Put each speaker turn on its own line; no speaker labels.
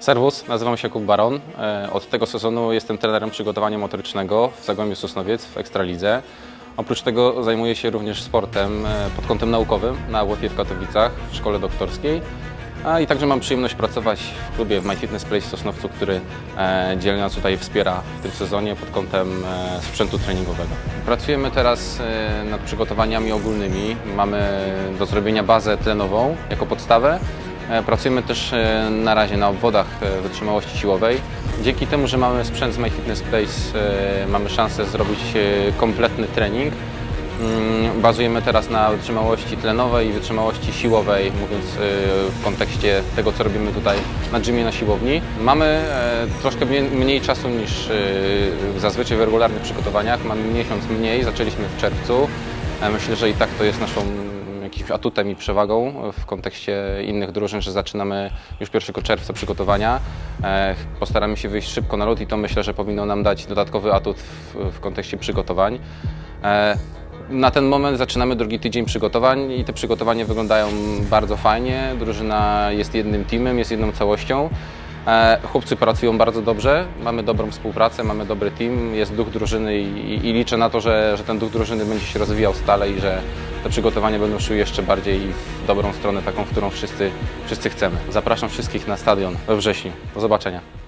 Serwus, nazywam się Jakub Baron. E, Od tego sezonu jestem trenerem przygotowania motorycznego w Zagłębiu Sosnowiec w Ekstralidze. Oprócz tego zajmuję się również sportem e, pod kątem naukowym na UEF w Katowicach w szkole doktorskiej. A i także mam przyjemność pracować w klubie w My Fitness Place w Sosnowcu, który e, dzielnie nas tutaj wspiera w tym sezonie pod kątem sprzętu treningowego. Pracujemy teraz nad przygotowaniami ogólnymi. Mamy do zrobienia bazę tlenową jako podstawę. E, Pracujemy też e, na razie na obwodach e, wytrzymałości siłowej. Dzięki temu, że mamy sprzęt z My Fitness Place, e, mamy szansę zrobić kompletny trening. Mm, Bazujemy teraz na wytrzymałości tlenowej i wytrzymałości siłowej, mówiąc w kontekście tego, co robimy tutaj na gymie na siłowni. Mamy troszkę mniej, czasu niż zazwyczaj w regularnych przygotowaniach. Mamy miesiąc mniej, zaczęliśmy w czerwcu. Myślę, że i tak to jest naszą jakimś atutem i przewagą w kontekście innych drużyn, że zaczynamy już 1 czerwca przygotowania. E, Postaramy się wyjść szybko na lód i to myślę, że powinno nam dać dodatkowy atut w, kontekście przygotowań. E, Na ten moment zaczynamy drugi tydzień przygotowań i te przygotowania wyglądają bardzo fajnie. Drużyna jest jednym teamem, jest jedną całością. E, Chłopcy pracują bardzo dobrze, mamy dobrą współpracę, mamy dobry team, jest duch drużyny i, i, i liczę na to, że, że ten duch drużyny będzie się rozwijał stale i że te przygotowania będą szły jeszcze bardziej w dobrą stronę, taką, w którą wszyscy, wszyscy chcemy. Zapraszam wszystkich na stadion we wrześniu. Do zobaczenia.